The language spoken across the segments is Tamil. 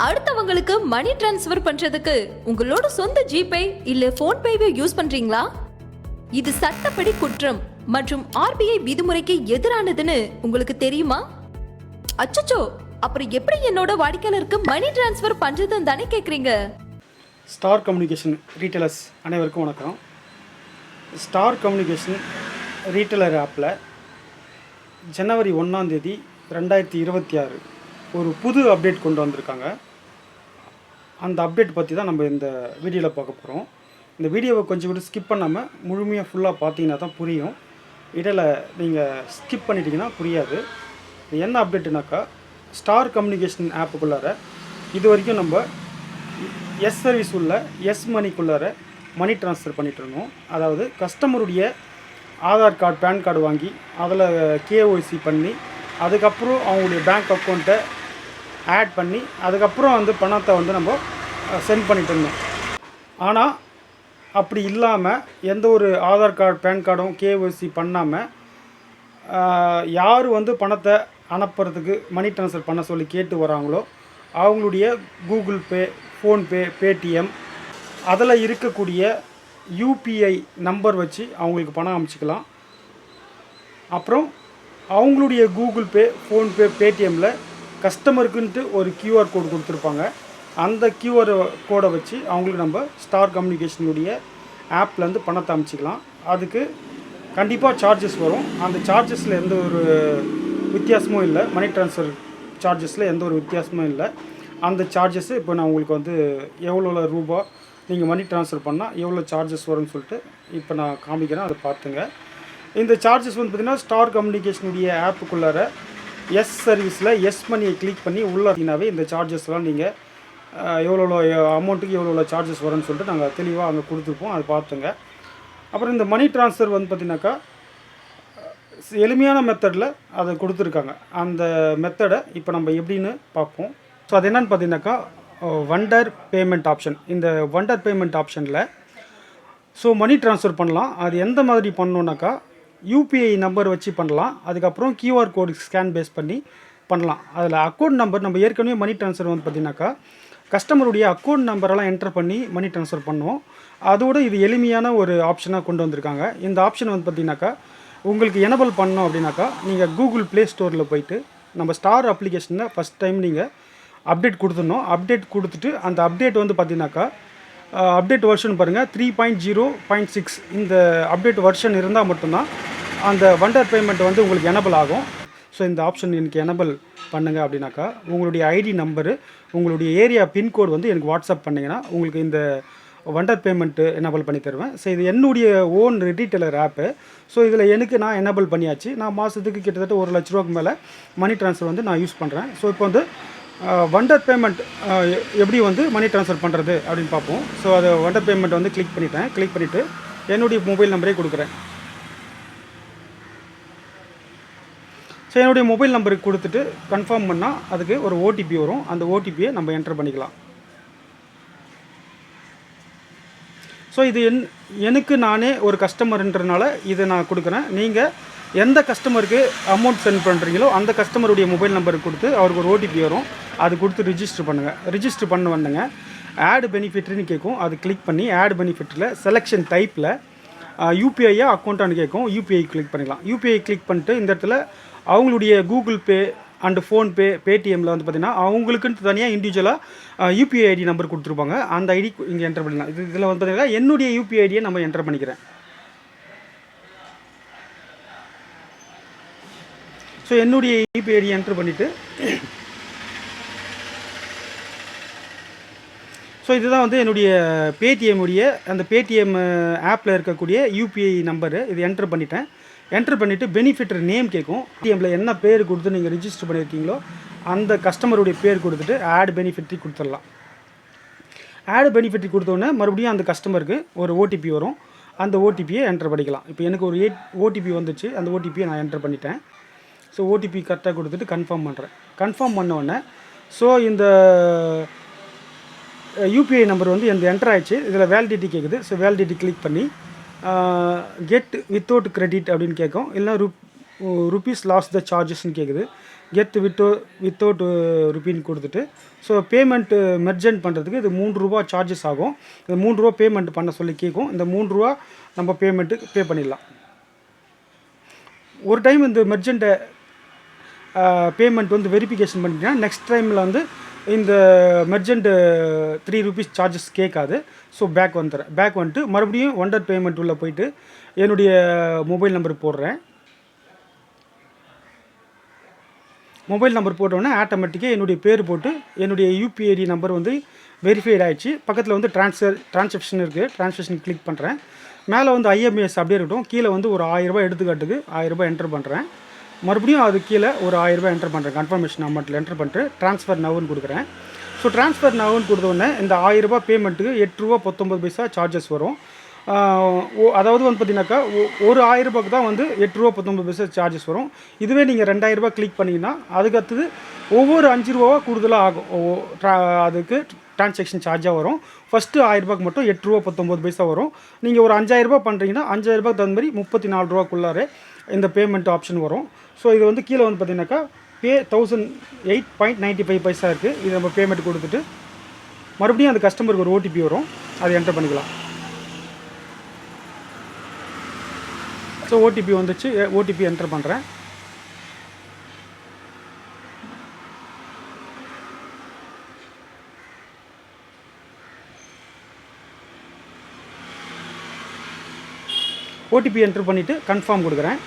அடுத்தவங்களுக்கு மணி டிரான்ஸ்ஃபர் பண்றதுக்கு உங்களோட சொந்த ஜிபே இல்ல போன்பேவை யூஸ் பண்றீங்களா? இது சட்டப்படி குற்றம் மற்றும் ஆர்பிஐ விதிமுறைக்கு எதிரானதுன்னு உங்களுக்கு தெரியுமா? அச்சச்சோ அப்புறம் எப்படி என்னோட வாடிக்கையாளருக்கு மணி டிரான்ஸ்ஃபர் பண்றதுன்னு தானே கேக்குறீங்க? ஸ்டார் கம்யூனிகேஷன் ரீட்டைலர்ஸ் அனைவருக்கும் வணக்கம். ஸ்டார் கம்யூனிகேஷன் ரீட்டைலர் ஆப்பில் ஜனவரி ஒன்றாம் தேதி ரெண்டாயிரத்தி இருபத்தி ஆறு ஒரு புது அப்டேட் கொண்டு வந்திருக்காங்க. அந்த அப்டேட் பற்றி தான் நம்ம இந்த வீடியோவில் பார்க்க போகிறோம் இந்த வீடியோவை கொஞ்சம் கூட ஸ்கிப் பண்ணாமல் முழுமையாக ஃபுல்லாக பார்த்தீங்கன்னா தான் புரியும். இடையில் நீங்கள் ஸ்கிப் பண்ணிட்டீங்கன்னா புரியாது. என்ன அப்டேட்டுனாக்கா ஸ்டார் கம்யூனிகேஷன் ஆப்புக்குள்ளார இது வரைக்கும் நம்ம எஸ் சர்வீஸ் உள்ள எஸ் மணிக்குள்ளார மணி ட்ரான்ஸ்ஃபர் பண்ணிட்டு இருந்தோம். அதாவது கஸ்டமருடைய ஆதார் கார்டு பேன் கார்டு வாங்கி அதில் கேஒய்சி பண்ணி அதுக்கப்புறம் அவங்களுடைய பேங்க் அக்கௌண்ட்டை ஆட் பண்ணி அதுக்கப்புறம் வந்து பணத்தை வந்து நம்ம சென்ட் பண்ணிட்டு இருந்தோம். ஆனால் அப்படி இல்லாமல் எந்த ஒரு ஆதார் கார்டு பேன் கார்டும் கேஒய்சி பண்ணாமல் யார் வந்து பணத்தை அனுப்புறதுக்கு மணி ட்ரான்ஸ்ஃபர் பண்ண சொல்லி கேட்டு வராங்களோ அவங்களுடைய கூகுள் பே ஃபோன்பே பேடிஎம் அதில் இருக்கக்கூடிய யூபிஐ நம்பர் வச்சு அவங்களுக்கு பணம் அமைச்சிக்கலாம் அப்புறம் அவங்களுடைய கூகுள் பே ஃபோன்பே பேடிஎம்மில் கஸ்டமருக்குன்ட்டு ஒரு கியூஆர் கோடு கொடுத்துருப்பாங்க. அந்த கியூஆர் கோடை வச்சு அவங்களுக்கு நம்ம ஸ்டார் கம்யூனிகேஷனுடைய ஆப்லேருந்து பணத்தை அமைச்சிக்கலாம். அதுக்கு கண்டிப்பாக சார்ஜஸ் வரும். அந்த சார்ஜஸில் எந்த ஒரு வித்தியாசமும் இல்லை. மணி ட்ரான்ஸ்ஃபர் சார்ஜஸில் எந்த ஒரு வித்தியாசமும் இல்லை. அந்த சார்ஜஸ்ஸு இப்போ நான் உங்களுக்கு வந்து எவ்வளோ ரூபா நீங்கள் மணி ட்ரான்ஸ்ஃபர் பண்ணால் எவ்வளோ சார்ஜஸ் வரும்னு சொல்லிட்டு இப்போ நான் காமிக்கிறேன். அதை பார்த்துங்க. இந்த சார்ஜஸ் வந்து பார்த்திங்கன்னா ஸ்டார் கம்யூனிகேஷனுடைய ஆப்புக்குள்ளார எஸ் சர்வீஸில் எஸ் மணியை கிளிக் பண்ணி உள்ளாட்டினாவே இந்த சார்ஜஸ்லாம் நீங்கள் எவ்வளோ அமௌண்ட்டுக்கு எவ்வளோ சார்ஜஸ் வரும்னு சொல்லிட்டு நாங்கள் தெளிவாக அங்கே கொடுத்துருப்போம். அதை பார்த்துங்க. அப்புறம் இந்த மணி ட்ரான்ஸ்ஃபர் வந்து பார்த்திங்கனாக்கா எளிமையான மெத்தடில் அதை கொடுத்துருக்காங்க. அந்த மெத்தடை இப்போ நம்ம எப்படின்னு பார்ப்போம். ஸோ அது என்னென்னு பார்த்தீங்கன்னாக்கா வண்டர் பேமெண்ட் ஆப்ஷன் இந்த வண்டர் பேமெண்ட் ஆப்ஷனில் ஸோ மணி ட்ரான்ஸ்ஃபர் பண்ணலாம். அது எந்த மாதிரி பண்ணணுன்னாக்கா யூபிஐ நம்பர் வச்சு பண்ணலாம். அதுக்கப்புறம் கியூஆர் கோடு ஸ்கேன் பேஸ் பண்ணி பண்ணலாம். அதில் அக்கௌண்ட் நம்பர் நம்ம ஏற்கனவே மணி ட்ரான்ஸ்ஃபர் வந்து பார்த்திங்கனாக்கா கஸ்டமருடைய அக்கௌண்ட் நம்பரெல்லாம் என்டர் பண்ணி மணி ட்ரான்ஸ்ஃபர் பண்ணுவோம். அதோடு இது எளிமையான ஒரு ஆப்ஷனாக கொண்டு வந்திருக்காங்க. இந்த ஆப்ஷன் வந்து பார்த்திங்கனாக்கா உங்களுக்கு எனபிள் பண்ணோம் அப்படின்னாக்கா நீங்கள் கூகுள் ப்ளே ஸ்டோரில் போயிட்டு நம்ம ஸ்டார் அப்ளிகேஷனில் ஃபஸ்ட் டைம் நீங்கள் அப்டேட் கொடுத்துடணும். அப்டேட் கொடுத்துட்டு அந்த அப்டேட் வந்து பார்த்தீங்கன்னாக்கா அப்டேட் வெர்ஷன் பாருங்கள் three point zero point six இந்த அப்டேட் வெர்ஷன் இருந்தால் மட்டும்தான் அந்த வண்டர் பேமெண்ட் வந்து உங்களுக்கு எனபிள் ஆகும். ஸோ இந்த ஆப்ஷன் எனக்கு எனபிள் பண்ணுங்க அப்படின்னாக்கா உங்களுடைய ஐடி நம்பரு உங்களுடைய ஏரியா பின்கோடு வந்து எனக்கு வாட்ஸ்அப் பண்ணிங்கன்னா உங்களுக்கு இந்த வண்டர் பேமெண்ட்டு எனபிள் பண்ணி தருவேன். ஸோ இது என்னுடைய ஓன் ரீட்டெயிலர் ஆப்பு ஸோ இதில் எனக்கு நான் எனபிள் பண்ணியாச்சு. நான் மாதத்துக்கு கிட்டத்தட்ட ஒரு லட்ச ரூபாய்க்கு மேலே மணி ட்ரான்ஸ்ஃபர் வந்து நான் யூஸ் பண்ணுறேன் ஸோ இப்போ வந்து வண்டர் பேமெண்ட் எப்படி வந்து மணி ட்ரான்ஸ்ஃபர் பண்ணுறது அப்படின்னு பார்ப்போம். ஸோ அதை வண்டர் பேமெண்ட் வந்து கிளிக் பண்ணிட்டேன். கிளிக் பண்ணிவிட்டு என்னுடைய மொபைல் நம்பரே கொடுக்குறேன். ஸோ என்னுடைய மொபைல் நம்பருக்கு கொடுத்துட்டு கன்ஃபார்ம் பண்ணால் அதுக்கு ஒரு ஓடிபி வரும். அந்த ஓடிபியை நம்ம என்டர் பண்ணிக்கலாம். ஸோ இது என் எனக்கு நானே ஒரு கஸ்டமர்ன்றனால இதை நான் கொடுக்குறேன். நீங்கள் எந்த கஸ்டமருக்கு அமௌண்ட் சென்ட் பண்ணுறீங்களோ அந்த கஸ்டமருடைய மொபைல் நம்பருக்கு கொடுத்து அவருக்கு ஒரு ஓடிபி வரும். அது கொடுத்து ரிஜிஸ்டர் பண்ணுங்கள் ரிஜிஸ்டர் பண்ண வந்துங்க. ஆட் பெனிஃபிட்னு கேட்கும் அது கிளிக் பண்ணி ஆட் பெனிஃபிட்டில் செலெக்ஷன் டைப்பில் யூபிஐயா அக்கௌண்ட்டானு கேட்கும் யூபிஐ கிளிக் பண்ணிக்கலாம். யூபிஐ கிளிக் பண்ணிட்டு இந்த இடத்துல அவங்களுடைய கூகுள் பே அண்டு ஃபோன்பே பேடிஎம்மில் வந்து பார்த்திங்கன்னா அவங்களுக்குன்னு தனியாக இண்டிவிஜுவலாக யூபிஐ ஐடி நம்பர் கொடுத்துருப்பாங்க. அந்த ஐடி இங்கே என்டர் பண்ணிடலாம். இது இதில் வந்து பார்த்திங்கன்னா என்னுடைய யூபிஐ ஐடியை நம்ம என்டர் பண்ணிக்கிறேன். ஸோ என்னுடைய யூபிஐ ஐடி என்டர் பண்ணிவிட்டு ஸோ இதுதான் வந்து என்னுடைய பேடிஎம்முடைய அந்த பேடிஎம் ஆப்பில் இருக்கக்கூடிய யூபிஐ நம்பரு இது என்டர் பண்ணிட்டேன். என்டர் பண்ணிவிட்டு பெனிஃபிட்டர் நேம் கேட்கும் பேடிஎம்மில் என்ன பேர் கொடுத்து நீங்கள் ரிஜிஸ்டர் பண்ணியிருக்கீங்களோ அந்த கஸ்டமருடைய பேர் கொடுத்துட்டு ஆட் பெனிஃபிட்டி கொடுத்துடலாம். ஆடு பெனிஃபிட் கொடுத்தோன்னே மறுபடியும் அந்த கஸ்டமருக்கு ஒரு ஓடிபி வரும். அந்த ஓடிபியை என்டர் பண்ணிக்கலாம். இப்போ எனக்கு ஒரு எயிட் ஓடிபி வந்துச்சு. அந்த ஓடிபியை நான் என்டர் பண்ணிட்டேன். ஸோ ஓடிபி கரெக்டாக கொடுத்துட்டு கன்ஃபார்ம் பண்ணுறேன் கன்ஃபார்ம் பண்ணோடனே ஸோ இந்த யூபிஐ நம்பர் வந்து எந்த என்டர் ஆயிடுச்சு. இதில் வேலிடிட்டி கேட்குது ஸோ வேலிடிட்டி கிளிக் பண்ணி கெட் வித்தவுட் கிரெடிட் அப்படின்னு கேட்கும் இல்லை ருப் ருபீஸ் லாஸ் த சார்ஜஸ்ன்னு கேட்குது கெட் வித்தோ வித்தவுட் ருப்பின்னு கொடுத்துட்டு. ஸோ பேமெண்ட்டு மெர்ஜென்ட் பண்ணுறதுக்கு இது மூன்று ரூபா சார்ஜஸ் ஆகும். இது மூன்று ரூபா பேமெண்ட் பண்ண சொல்லி கேட்கும் இந்த மூன்று ரூபா நம்ம பேமெண்ட்டுக்கு பே பண்ணிடலாம். ஒரு டைம் இந்த மெர்ஜெண்ட்டை பேமெண்ட் வந்து வெரிஃபிகேஷன் பண்ணிட்டீங்கன்னா நெக்ஸ்ட் டைமில் வந்து இந்த மெர்ஜெண்ட்டு த்ரீ ருபீஸ் சார்ஜஸ் கேட்காது. ஸோ பேக் வந்துடுறேன் பேக் வந்துட்டு மறுபடியும் ஒண்டர் பேமெண்ட் உள்ளே போயிட்டு என்னுடைய மொபைல் நம்பர் போடுறேன். மொபைல் நம்பர் போட்டோன்னே ஆட்டோமேட்டிக்காக என்னுடைய பேர் போட்டு என்னுடைய யூபிஐடி நம்பர் வந்து வெரிஃபைட் ஆகிடுச்சு பக்கத்தில் வந்து ட்ரான்ஸ்ஃபர் ட்ரான்சாக்ஷன் இருக்குது ட்ரான்சாக்ஷன் கிளிக் பண்ணுறேன் மேலே வந்து ஐஎம்எஸ் அப்படியே இருக்கட்டும். கீழே வந்து ஒரு ஆயிரரூபா எடுத்துக்காட்டுக்கு. ஆயிரரூபா என்டர் பண்ணுறேன் மறுபடியும் அது கீழே ஒரு ஆயிரரூபா என்டர் பண்ணுறேன் கன்ஃபர்மேஷன் அமௌண்ட்டில் என்டர் பண்ணிட்டு ட்ரான்ஸ்ஃபர் நவுன்னு கொடுக்குறேன். ஸோ ட்ரான்ஸ்ஃபர் நவுன்னு கொடுத்தோடனே இந்த ஆயிரரூபா பேமெண்ட்டுக்கு எட்டு ரூபா பத்தொம்பது பைசா சார்ஜஸ் வரும். ஓ- அதாவது வந்து பார்த்தீங்கன்னாக்கா ஒரு ஆயிரரூபாக்கு தான் வந்து எட்டு ரூபா பத்தொம்பது பைசா சார்ஜஸ் வரும். இதுவே நீங்கள் ரெண்டாயிரம் ரூபாய் கிளிக் பண்ணிங்கன்னா அதுக்கு அடுத்தது ஒவ்வொரு அஞ்சு ரூபாவா கூடுதலாக ஆகும். அதுக்கு டிரான்சாக்ஷன் சார்ஜாக வரும். ஃபஸ்ட்டு ஆயிரரூபாக்கு மட்டும் எட்டு ரூபா பத்தொம்பது பைசா வரும். நீங்கள் ஒரு அஞ்சாயிரம் பண்ணுறீங்கன்னா அஞ்சாயிரம் தகுந்த மாதிரி முப்பத்தி நாலு ரூபாக்குள்ளாரே இந்த பேமெண்ட் ஆப்ஷன் வரும். ஸோ இது வந்து கீழே வந்து பார்த்தீங்கன்னாக்கா pay thousand eight point ninety five paisa இருக்குது இது நம்ம பேமெண்ட் கொடுத்துட்டு மறுபடியும் அந்த கஸ்டமருக்கு ஒரு ஓடிபி வரும். அதை என்டர் பண்ணிக்கலாம். ஸோ ஓடிபி வந்துச்சு. ஓடிபி என்டர் பண்ணுறேன் ஓடிபி என்டர் பண்ணிவிட்டு கன்ஃபார்ம் கொடுக்குறேன்.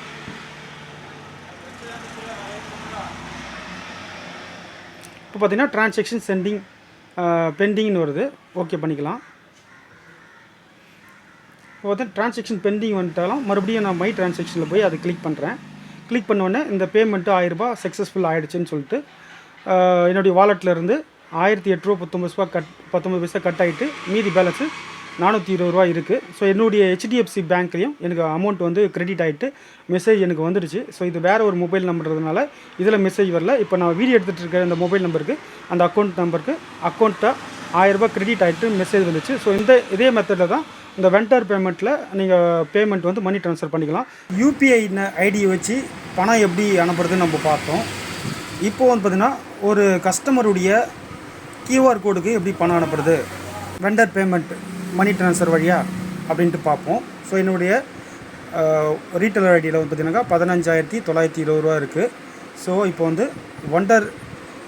இப்போ பார்த்தீங்கன்னா ட்ரான்சாக்ஷன் சென்டிங் பெண்டிங்னு வருது. ஓகே பண்ணிக்கலாம். இப்போ வந்து ட்ரான்சாக்ஷன் பெண்டிங் வந்துட்டாலும் மறுபடியும் நான் மை ட்ரான்சாக்ஷனில் போய் அதை கிளிக் பண்ணுறேன் கிளிக் பண்ணோடனே இந்த பேமெண்ட்டு ஆயிரரூபா சக்ஸஸ்ஃபுல் ஆகிடுச்சுன்னு சொல்லிட்டு என்னுடைய வாலெட்டில் இருந்து ஆயிரத்தி எட்டு ரூபா பத்தொம்பது ரூபா கட் பத்தொம்பது பைசா கட் ஆகிட்டு மீதி பேலன்ஸு நானூற்றி இருபது ரூபா இருக்குது ஸோ என்னுடைய ஹெச்டிஎஃப்சி பேங்க்லேயும் எனக்கு அமௌண்ட் வந்து கிரெடிட் ஆகிட்டு மெசேஜ் எனக்கு வந்துடுச்சு. ஸோ இது வேறு ஒரு மொபைல் நம்பர்ன்றதுனால இதில் மெசேஜ் வரல. இப்போ நான் வீடியோ எடுத்துகிட்டு இருக்கிற இந்த மொபைல் நம்பருக்கு அந்த அக்கௌண்ட் நம்பருக்கு அக்கௌண்ட்டை ஆயிரரூபா கிரெடிட் ஆகிட்டு மெசேஜ் வந்துச்சு. ஸோ இந்த இதே மெத்தடில் தான் இந்த வெண்டர் பேமெண்ட்டில் நீங்கள் பேமெண்ட் வந்து மணி ட்ரான்ஸ்ஃபர் பண்ணிக்கலாம். யூபிஐ ஐடியை வச்சு பணம் எப்படி அனுப்புறதுன்னு நம்ம பார்த்தோம். இப்போது வந்து பார்த்திங்கன்னா ஒரு கஸ்டமருடைய கியூஆர் கோடுக்கு எப்படி பணம் அனுப்புறது? வெண்டர் பேமெண்ட் மணி ட்ரான்ஸ்ஃபர் வழியா அப்படின்ட்டு பார்ப்போம். ஸோ என்னுடைய ரீட்டைலர் ஐடியில் வந்து பார்த்தீங்கன்னா பதினஞ்சாயிரத்தி தொள்ளாயிரத்தி இருபது ரூபா இருக்குது ஸோ இப்போ வந்து ஒண்டர்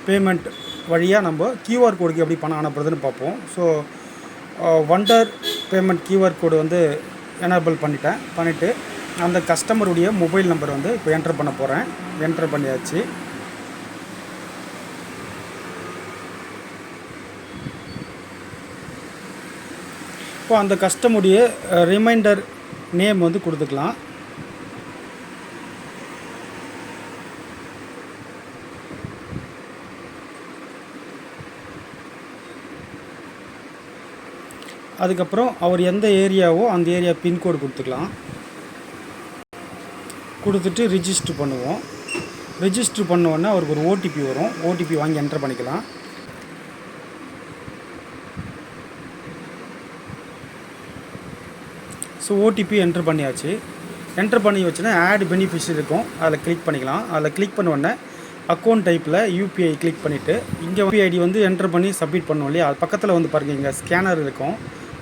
பேமெண்ட் வழியாக நம்ம கியூஆர் கோடுக்கு எப்படி பணம் அனுப்புறதுன்னு பார்ப்போம். So wonder payment QR code வந்து எனேபிள் பண்ணிட்டேன். பண்ணிவிட்டு அந்த கஸ்டமருடைய மொபைல் நம்பர் வந்து இப்போ என்டர் பண்ண போகிறேன் என்டர் பண்ணியாச்சு. இப்போ அந்த கஸ்டமுடைய ரிமைண்டர் நேம் வந்து கொடுத்துக்கலாம். அதுக்கப்புறம் அவர் எந்த ஏரியாவோ அந்த ஏரியா பின்கோடு கொடுத்துக்கலாம். கொடுத்துட்டு ரிஜிஸ்டர் பண்ணுவோம். ரிஜிஸ்டர் பண்ண உடனே அவருக்கு ஒரு ஓடிபி வரும். ஓடிபி வாங்கி என்டர் பண்ணிக்கலாம். ஸோ ஓடிபி என்ட்ரு பண்ணியாச்சு. என்ட்ரு பண்ணி வச்சுன்னா ஆட் பெனிஃபிஷரி இருக்கும். அதில் கிளிக் பண்ணிக்கலாம். அதில் கிளிக் பண்ண உடனே அக்கௌண்ட் டைப்பில் யூபிஐ கிளிக் பண்ணிவிட்டு இங்கே யூபிஐ ஐடி வந்து என்ட்ரு பண்ணி சப்மிட் பண்ணோம் இல்லையா? அது பக்கத்தில் வந்து பாருங்கள் இங்கே ஸ்கேனர் இருக்கும்.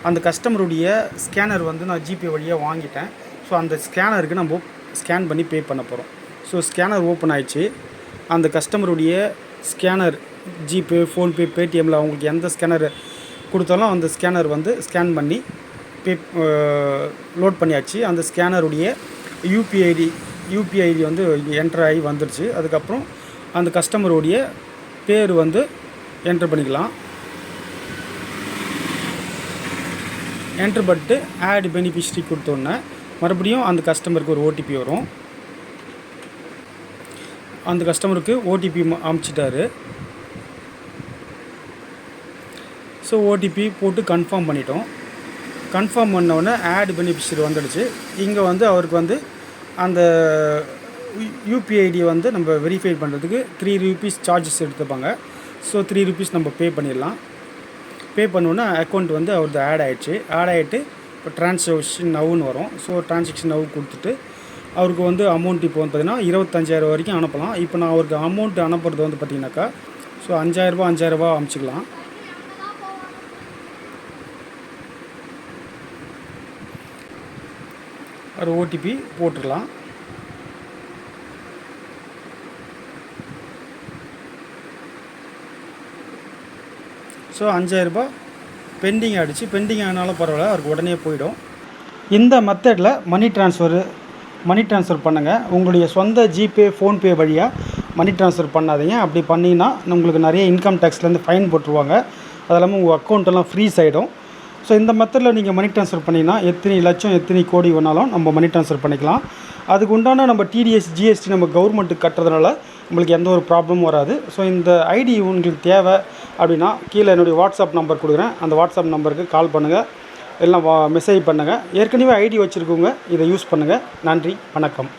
அந்த கஸ்டமருடைய ஸ்கேனர் வந்து நான் ஜிபே வழியாக வாங்கிட்டேன். ஸோ அந்த ஸ்கேனருக்கு நம்ம ஸ்கேன் பண்ணி பே பண்ண போகிறோம் ஸோ ஸ்கேனர் ஓப்பன் ஆயிடுச்சு. அந்த கஸ்டமருடைய ஸ்கேனர் ஜிபே ஃபோன்பே பேடிஎம்மில் அவங்களுக்கு எந்த ஸ்கேனர் கொடுத்தாலும் அந்த ஸ்கேனர் வந்து ஸ்கேன் பண்ணி லோட் பண்ணியாச்சு. அந்த ஸ்கேனருடைய யூபிஐடி யூபிஐடி வந்து என்டர் ஆகி வந்துடுச்சு அதுக்கப்புறம் அந்த கஸ்டமருடைய பேர் வந்து என்டர் பண்ணிக்கலாம். என்டர் பண்ணிட்டு ஆட் பெனிஃபிஷரி கொடுத்தோன்னே மறுபடியும் அந்த கஸ்டமருக்கு ஒரு ஓடிபி வரும். அந்த கஸ்டமருக்கு ஓடிபி அமுச்சிட்டாரு. ஸோ ஓடிபி போட்டு கன்ஃபார்ம் பண்ணிட்டோம். கன்ஃபார்ம் பண்ணவுடனே ஆட் பெனிஃபிஷரி வந்துடுச்சு. இங்கே வந்து அவருக்கு வந்து அந்த யூபிஐடி வந்து நம்ம வெரிஃபை பண்ணுறதுக்கு த்ரீ ருபீஸ் சார்ஜஸ் எடுத்துப்பாங்க. ஸோ த்ரீ ருபீஸ் நம்ம பே பண்ணிடலாம். பே பண்ணோன்னே அக்கௌண்ட் வந்து அவரது ஆட் ஆகிடுச்சு ஆட் ஆகிட்டு இப்போ டிரான்சாக்ஷன் நவுன்னு வரும். ஸோ டிரான்சாக்ஷன் நவு கொடுத்துட்டு அவருக்கு வந்து அமௌண்ட் இப்போ வந்து பார்த்திங்கன்னா இருபத்தஞ்சாயிரம் வரைக்கும் அனுப்பலாம். இப்போ நான் அவருக்கு அமௌண்ட் அனுப்புறது வந்து பார்த்தீங்கன்னாக்கா ஸோ அஞ்சாயிரரூபா அஞ்சாயிரரூபா அனுப்பிச்சிக்கலாம். ஒரு ஓடிபி போட்டுடலாம். ஸோ அஞ்சாயிரரூபா பெண்டிங் ஆகிடுச்சு பெண்டிங் ஆனாலும் பரவாயில்ல அவருக்கு உடனே போயிடும். இந்த மெத்தடில் மணி ட்ரான்ஸ்ஃபரு மணி ட்ரான்ஸ்ஃபர் பண்ணுங்கள் உங்களுடைய சொந்த ஜிபே ஃபோன்பே வழியாக மணி ட்ரான்ஸ்ஃபர் பண்ணாதீங்க. அப்படி பண்ணிங்கன்னா உங்களுக்கு நிறைய இன்கம் டேக்ஸ்லேருந்து ஃபைன் போட்டுருவாங்க. அது இல்லாமல் உங்கள் அக்கௌண்ட்டெல்லாம் ஃப்ரீஸ் ஆகிடும் ஸோ இந்த மெத்தடில் நீங்கள் மணி ட்ரான்ஸ்ஃபர் பண்ணிங்கன்னா எத்தனை லட்சம் எத்தனை கோடி வேணாலும் நம்ம மணி ட்ரான்ஸ்ஃபர் பண்ணிக்கலாம். அதுக்கு உண்டான நம்ம டிடிஎஸ் ஜிஎஸ்டி நம்ம கவர்மெண்ட்டுக்கு கட்டுறதுனால நம்மளுக்கு எந்த ஒரு ப்ராப்ளமும் வராது. ஸோ இந்த ஐடி உங்களுக்கு தேவை அப்படின்னா கீழே என்னுடைய வாட்ஸ்அப் நம்பர் கொடுக்குறேன். அந்த வாட்ஸ்அப் நம்பருக்கு கால் பண்ணுங்கள் எல்லாம் வா மெசேஜ் பண்ணுங்கள் ஏற்கனவே ஐடி வச்சுருக்கவங்க இதை யூஸ் பண்ணுங்கள் நன்றி வணக்கம்.